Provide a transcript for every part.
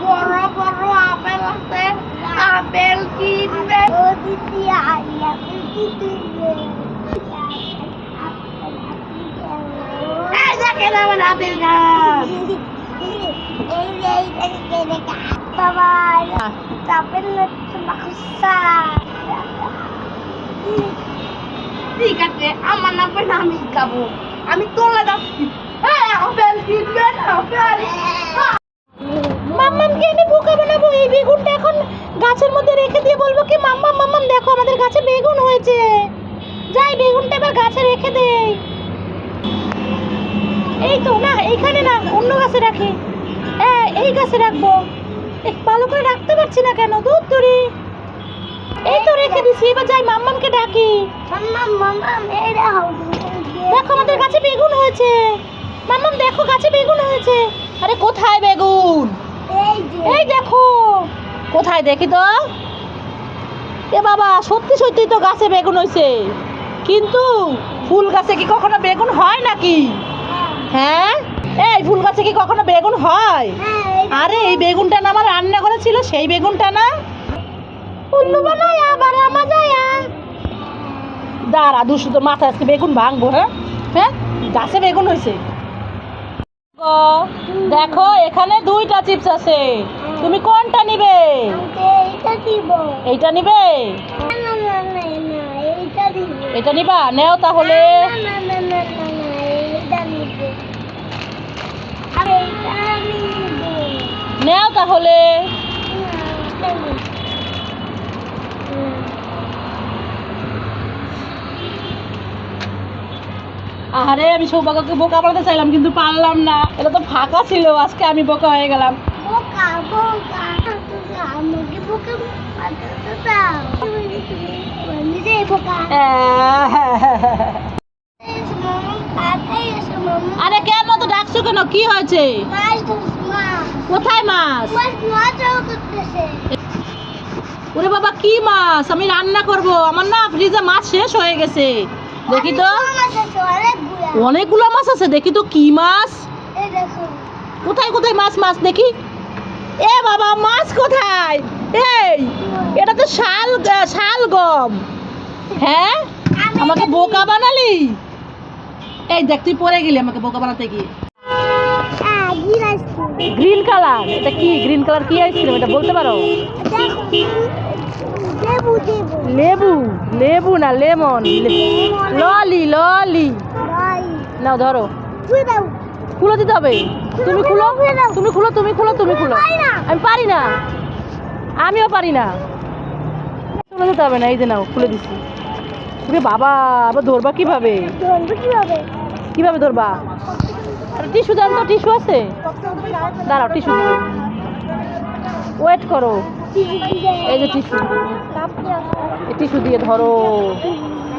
বড় বড় আপেল আছে। আপেল কিনবে। ও দিদি আই আপেল কিনবে। এই দেখেন আমার আপেল গাছ। এই যে এইটাকে কেটে আপেল মাখুসা ঠিক আছে আমার নামে আমি খাব। আমি তোলা যাচ্ছি। আপেল কিনবেন আপেল। মাম্মামকে আমি বোকা বানাবো। এই বেগুনটা এখন গাছের মধ্যে রেখে দিয়ে বলব কি মাম্মাম মাম্মাম দেখো আমাদের গাছে বেগুন হয়েছে। যাই বেগুনটা এবার গাছে রেখে দেই। এই তো না এইখানে না অন্য গাছে রাখি। হ্যাঁ এই গাছে রাখব। ভালো করে রাখতে পারছি না কেন? দুধ দূরি। এই তো রেখে দিছি এবার যাই মাম্মামকে ডাকি। মাম্মা মাম্মা এই দেখো। দেখো আমাদের গাছে বেগুন হয়েছে। মাম্মাম দেখো গাছে বেগুন হয়েছে। আরে কোথায় বেগুন? এই দেখো। কোথায় দেখি তো? এ বাবা, সত্যি সত্যি তো গাছে বেগুন হয়েছে কিন্তু ফুল গাছে কি কখনো বেগুন হয় নাকি? হ্যাঁ? এই, ফুল গাছে কি কখনো বেগুন হয়? আরে, এই বেগুনটা না আমার রান্না করেছিল, সেই বেগুনটা না? দাঁড়া, দুশো, তোর মাথা আজকে বেগুন ভাঙবো হ্যাঁ? হ্যাঁ? গাছে বেগুন হয়েছে দেখো, এখানে দুইটা চিপস আছে। তুমি কোনটা নিবে? এইটা নিবে? এটা নিবা? নেও তাহলে। নেও তাহলে না, এইটা নিব। হুম। আরে আমি সৌভাগ্যকে বোকা বানাতে চাইলাম কিন্তু পারলাম না। এটা তো ফাঁকা ছিল আজকে আমি বোকা হয়ে গেলাম। আরে কেন তো ডাকছো কেন? কি হয়েছে? কোথায় মাছ? ওরে বাবা কি মাছ? আমি রান্না করব। আমার না ফ্রিজে মাছ শেষ হয়ে গেছে। দেখি তো। অনেকগুলা মাছ আছে দেখি তো কি মাছ? কোথায় কোথায় মাছ মাছ দেখি? এ বাবা মাছ কোথায়? এই এটা তো শাল শাল গম। হ্যাঁ? আমাকে বোকা বানালি? এই দেখ তুই পরে গেলি আমাকে বোকা বানাতে গিয়ে। হ্যাঁ গ্রিন কালার এটা কি? গ্রিন কালার কি আইসক্রিম এটা বলতে পারো? লেবু লেবু না লেমন। ললি ললি। নাও ধরো। তুই দাও। খুলে দিতে হবে। তুমি খুলো তুমি খুলো তুমি খুলো তুমি খুলো। আমি পারি না। আমিও পারি না। খুলে দিতে হবে না এই যে নাও খুলে দিচ্ছি। তুমি বাবা আবার ধরবা কীভাবে? ধরবো কীভাবে? কীভাবে ধরবা? আরে টিস্যু দেন তো টিস্যু আছে? দাঁড়াও টিস্যু দিও। ওয়েট করো। এই যে টিস্যু। টিস্যু দিয়ে ধরো।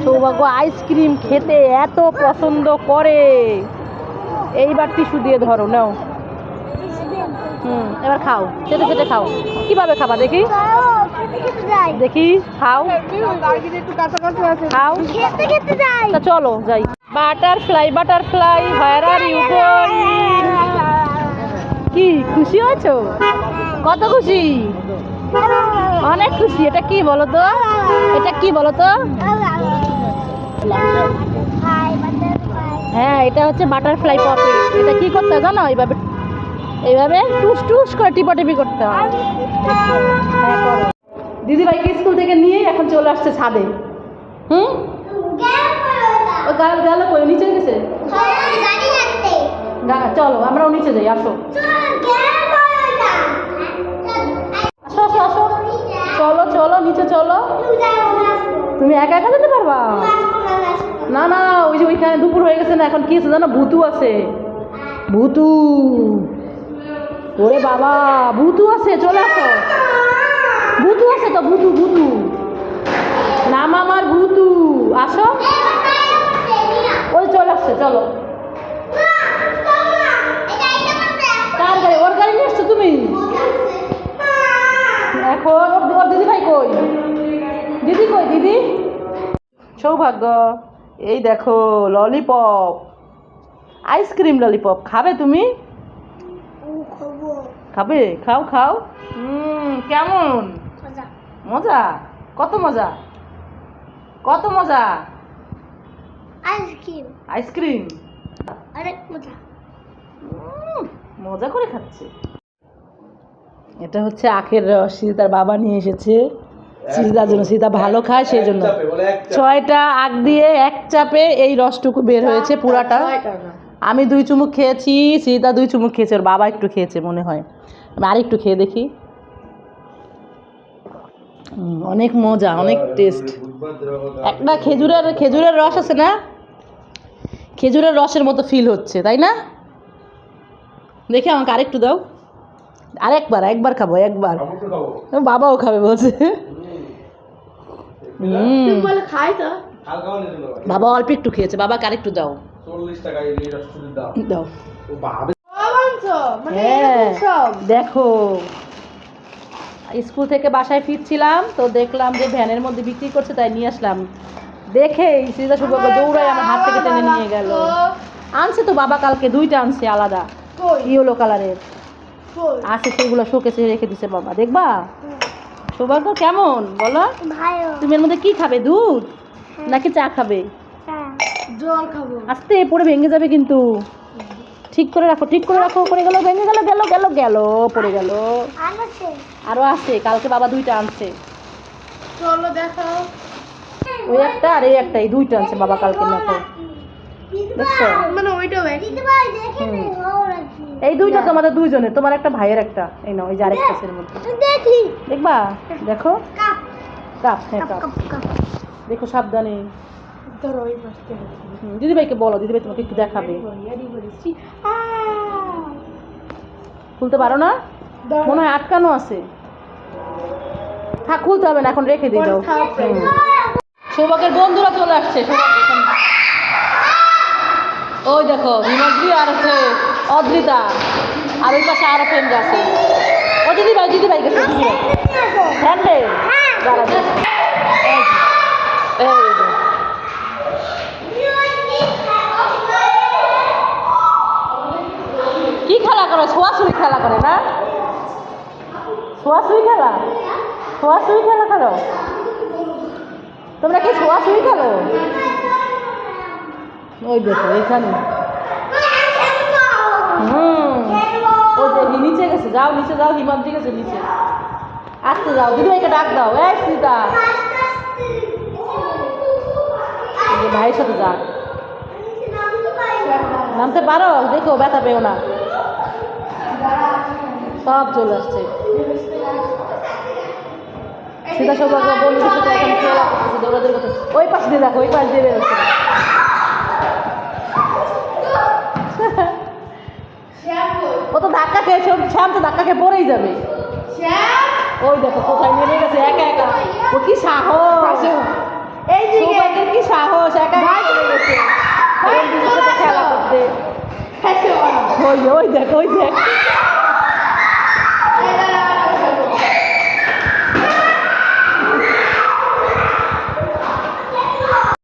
সৌভাগ্য, আইসক্রিম খেতে এত পছন্দ করে। এইবার টিস্যু দিয়ে ধরো, নাও। হুম, এবার খাও চেটে চেটে খাও। কীভাবে খাবা, দেখি? দেখি, খাও। খাও। খেতে খেতে তা চলো, যাই। বাটারফ্লাই বাটারফ্লাই হোয়ার কি, খুশি হয়েছো? কত খুশি? অনেক খুশি, এটা কি বলো তো? এটা কি বলো তো? হ্যাঁ এটা হচ্ছে বাটারফ্লাই পপে এটা কি করতে হয় জানো? এইভাবে এইভাবে টুস টুস করে টিপাটিপি করতে হয়। হ্যাঁ করো। দিদি স্কুল থেকে নিয়ে এখন চলে আসছে ছাদে। হুম? ও গাল গেল কই নিচে গেছে? চলো আমরাও নিচে যাই আসো। আসো আসো আসো। নিচে চলো। তুমি একা একা যেতে পারবা? না না, ওই যে ওইখানে দুপুর হয়ে গেছে না, এখন কি আছে জানো? ভুতু আছে। ভুতু। ওরে বাবা, ভুতু আছে, চলে আসো। ভুতু আছে তো, ভুতু ভুতু। নাম আমার ভুতু। আসো। ওই চলে আসছে, চলো। দিদি? সৌভাগ্য। এই দেখো ললিপপ আইসক্রিম ললিপপ খাবে তুমি? খাবে। খাও খাও। কেমন? মজা। কত মজা? কত মজা? আইসক্রিম আইসক্রিম অনেক মজা। মজা করে খাচ্ছে। এটা হচ্ছে আখের রস তার বাবা নিয়ে এসেছে। সীতার জন্য সীতা ভালো খায় সেই জন্য। ছয়টা আখ দিয়ে এক চাপে এই রসটুকু বের হয়েছে পুরাটা। আমি দুই চুমুক খেয়েছি সীতা দুই চুমুক খেয়েছে ওর বাবা একটু খেয়েছে মনে হয়। আমি আরেকটু খেয়ে দেখি। অনেক মজা অনেক টেস্ট। একটা খেজুরের খেজুরের রস আছে না? খেজুরের রসের মতো ফিল হচ্ছে তাই না? দেখি আমাকে আরেকটু দাও। আরেকবার একবার খাব একবার। বাবাও খাবে বলছে। বাবা। অল্প একটু খেয়েছে। বাবাকে আরেকটু দাও। দাও। ও বাবা। মানে হ্যাঁ। দেখো। স্কুল থেকে বাসায় ফিরছিলাম তো দেখলাম যে ভ্যানের মধ্যে বিক্রি করছে তাই নিয়ে আসলাম। দেখে সীতা সৌভাগ্য দৌড়ায় আমার হাত থেকে টেনে নিয়ে গেল। আনছে তো বাবা কালকে দুইটা আনছে আলাদা। ইয়েলো কালারের। আছে সেগুলো শোকেসে রেখে দিছে বাবা। দেখবা? সৌভাগ্য কেমন? বলো। ভাই তুমি এর মধ্যে কি খাবে দুধ? নাকি চা খাবে? জল খাব। আস্তে পড়ে ভেঙে যাবে কিন্তু। ঠিক করে রাখো ঠিক করে রাখো পড়ে গেল ভেঙে গেল গেল গেল গেল পড়ে গেল। আরও আছে? কালকে বাবা দুইটা আনছে। চলো দেখাও। ওই একটা আর এই একটা এই দুইটা আনছে বাবা কালকে দেখো দেখছ? মানে ওইটা দিদি ভাই দেখে হুম। নে এই দুইটা তোমাদের দুইজনের তোমার একটা ভাইয়ের একটা। এই নাও এই যে আরেকটা সের মধ্যে। দেখি। দেখবা? দেখো? কাপ। কাপ হ্যাঁ কাপ দেখো সাবধানে। ধরো ওই পাশে হুম, দিদিভাইকে বলো দিদিভাই তোমাকে একটু দেখাবে। খুলতে পারো না? মনে হয় আটকানো আছে। থাক খুলতে হবে না এখন রেখে দিই দাও। সৌভাগ্যের বন্ধুরা চলে আসছে সৌভাগ্য। ওই দেখো বিনোদ্রি আর হচ্ছে অদ্রিতা। আর ওই পাশে আরও ফ্রেন্ড আছে। ও দিদি ভাই দিদি ভাই গেছে দিদি যে। কি খেলা করে? ছোঁয়াছুঁই খেলা করে না? ছোঁয়াছুঁই খেলা? ছোঁয়াছুঁই খেলা খেলো তোমরা কি ছোঁয়াছুঁই খেলো? ওই দেখো, এখানে। হুম। ওই নিচে গেছে, যাও, নিচে যাও হিমাদ্রি গেছে নিচে। আসতে যাও দিদি ভাইকে ডাক দাও। এই সীতা। ভাইয়ের সাথে যাক। নামতে পারো? দেখো, ব্যথা পেও না। সব চলে আসছে। সীতা সৌভাগ্য বন্ধুদের সাথে এখন খেলা ওই পাশ দিয়ে দেখো, ওই পাশ দিয়ে বেরোচ্ছে ও তো ধাক্কা খেয়েছে ওর শ্যাম তো ধাক্কা খেয়ে পরেই যাবে। ওই দেখো কোথায় নেমে গেছে একা একা। ও কি সাহস। এই যে সৌভাগ্যের কি সাহস একা একা চলে গেছে খেলা করতে। ওই ওই দেখ ওই দেখ।